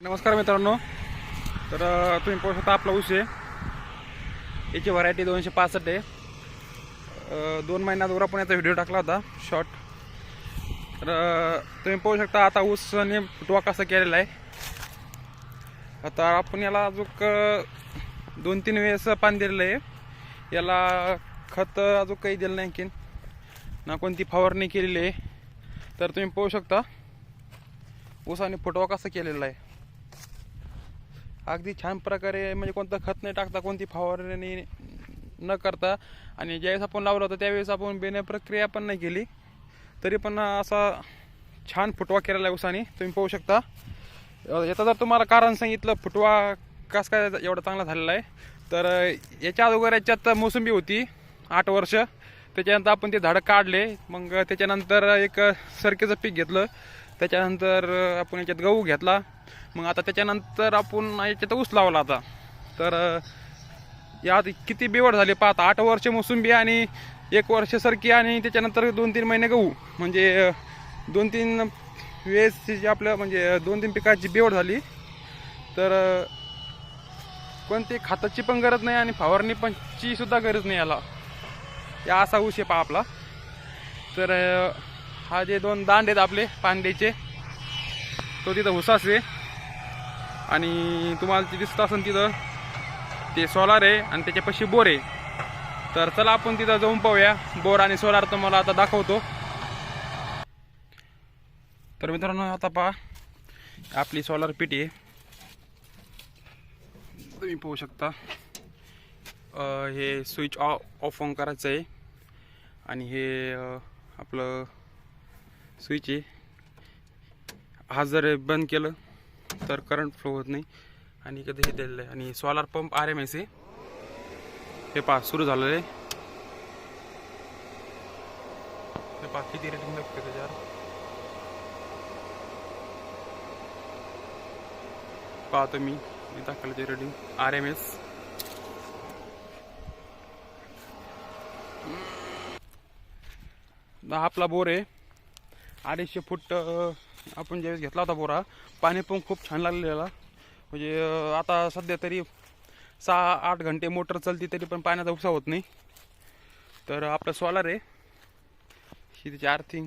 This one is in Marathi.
नमस्कार मित्रांनो. तर तुम्ही पाहू शकता आपला ऊस आहे. याची व्हरायटी दोनशे पासष्ट आहे. दोन महिन्यात आपण याचा व्हिडिओ टाकला होता शॉर्ट तर तुम्ही पाहू शकता आता ऊसने फुटवा असं केलेला आहे. आता आपण याला अजून दोन तीन वेळेस पाणी दिलेलं आहे. याला खत अजून काही दिलं नाही आणखीन. ना कोणती फवारणी केलेली आहे. तर तुम्ही पाहू शकता ऊसाने फुटवा कसा केलेला आहे. अगदी छान प्रकारे म्हणजे कोणतं खत नाही टाकता कोणती फवारणी न करता. आणि ज्यावेळेस आपण लावलं होतं त्यावेळेस आपण बेने प्रक्रिया पण नाही केली. तरी पण असा छान फुटवा केलेला आहे उसाने. तुम्ही पाहू शकता. याचं जर तुम्हाला कारण सांगितलं फुटवा कस काय एवढा चांगला झालेला आहे तर याच्या अगोदर याच्यात मोसंबी होती आठ वर्ष. त्याच्यानंतर आपण ते झाडं काढले. मग त्याच्यानंतर एक सरकेचं पीक घेतलं. त्याच्यानंतर आपण याच्यात गहू घेतला. मग आता त्याच्यानंतर आपण याच्यात ऊस लावला आता. तर यात किती बिवड झाली पाहता. आठ वर्ष मोसंबी आणि एक वर्ष सरकी आणि त्याच्यानंतर दोन तीन महिने गहू. म्हणजे दोन तीन वेळेस जी आपलं म्हणजे दोन तीन पिकाची बिवड झाली. तर कोणती खताची पण गरज नाही आणि फवारणी पण ची सुद्धा गरज नाही याला. या असा ऊस आहे पहा आपला. तर हा जे दोन दांड आहेत आपले पांडेचे तो तिथं हुसास आहे. आणि तुम्हाला ते दिसत असेल तिथं ते सोलार आहे आणि त्याच्यापाशी बोर आहे. तर चला आपण तिथं जाऊन पाहूया. बोर आणि सोलार तुम्हाला आता दाखवतो. तर मित्रांनो आता पहा. आपली सोलार पिटी आहे. तुम्ही पाहू शकता. हे स्विच ऑफ ऑफ ऑन करायचं आहे. आणि हे आपलं स्विच आहे. हा जर बंद केलं तर करंट फ्लो होत नाही. आणि कधी हे दिलेलं आहे. आणि solar pump R M S आहे. हे पहा सुरू झालेलं आहे. हे पहा किती रेटिंग लागते त्याच्यावर? पाहतो मी. मी दाखवलं ते रेटिंग आर एम एस आपला बोर आहे. अडीचशे फूट आपण ज्यावेळेस घेतला होता बोरा पाणी पण खूप छान लागलेला म्हणजे आता सध्या तरी सहा आठ घंटे मोटर चालती तरी पण पाण्याचा उपसा होत नाही. तर आपलं सोलार आहे. शेतीची आर्थिंग